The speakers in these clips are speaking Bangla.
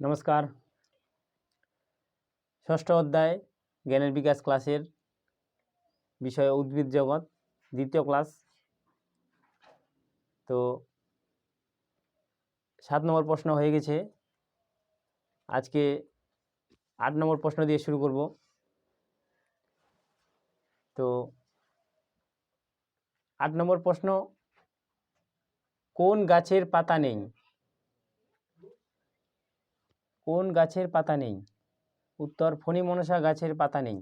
নমস্কার। ষষ্ঠ অধ্যায় জ্ঞানের বিকাশ ক্লাসের বিষয় উদ্ভিদ জগৎ, দ্বিতীয় ক্লাস। তো সাত নম্বর প্রশ্ন হয়ে গেছে। আজকে আট নম্বর প্রশ্ন দিয়ে শুরু করব। তো আট নম্বর প্রশ্ন, কোন গাছের পাতা নেই? কোন গাছের পাতা নেই? উত্তর ফণি মনসা গাছের পাতা নেই।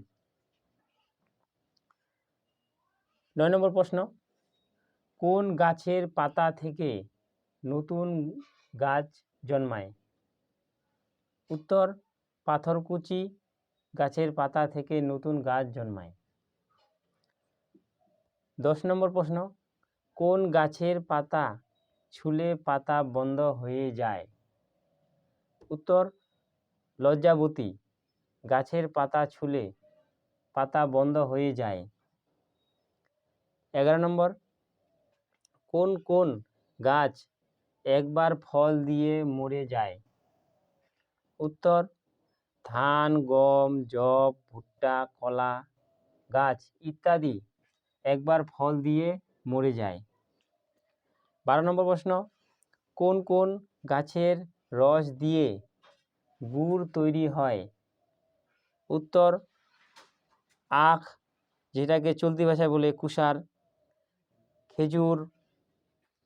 নয় নম্বর প্রশ্ন, কোন গাছের পাতা থেকে নতুন গাছ জন্মায়? উত্তর, পাথরকুচি গাছের পাতা থেকে নতুন গাছ জন্মায়। দশ নম্বর প্রশ্ন, কোন গাছের পাতা ছুলে পাতা বন্ধ হয়ে যায়? উত্তর, লজ্জাবতী, গাছের পাতা ছুলে পাতা বন্ধ হয়ে যায়। এগারো নম্বর, কোন কোন গাছ একবার ফল দিয়ে মরে যায়? উত্তর, ধান, গম, যব, ভুট্টা, কলা গাছ ইত্যাদি একবার ফল দিয়ে মরে যায়। বারো নম্বর প্রশ্ন, কোন কোন গাছের রস দিয়ে গুড় তৈরি হয়। উত্তর আখ যেটাকে চলতি ভাষায় বলে কুষার খেজুর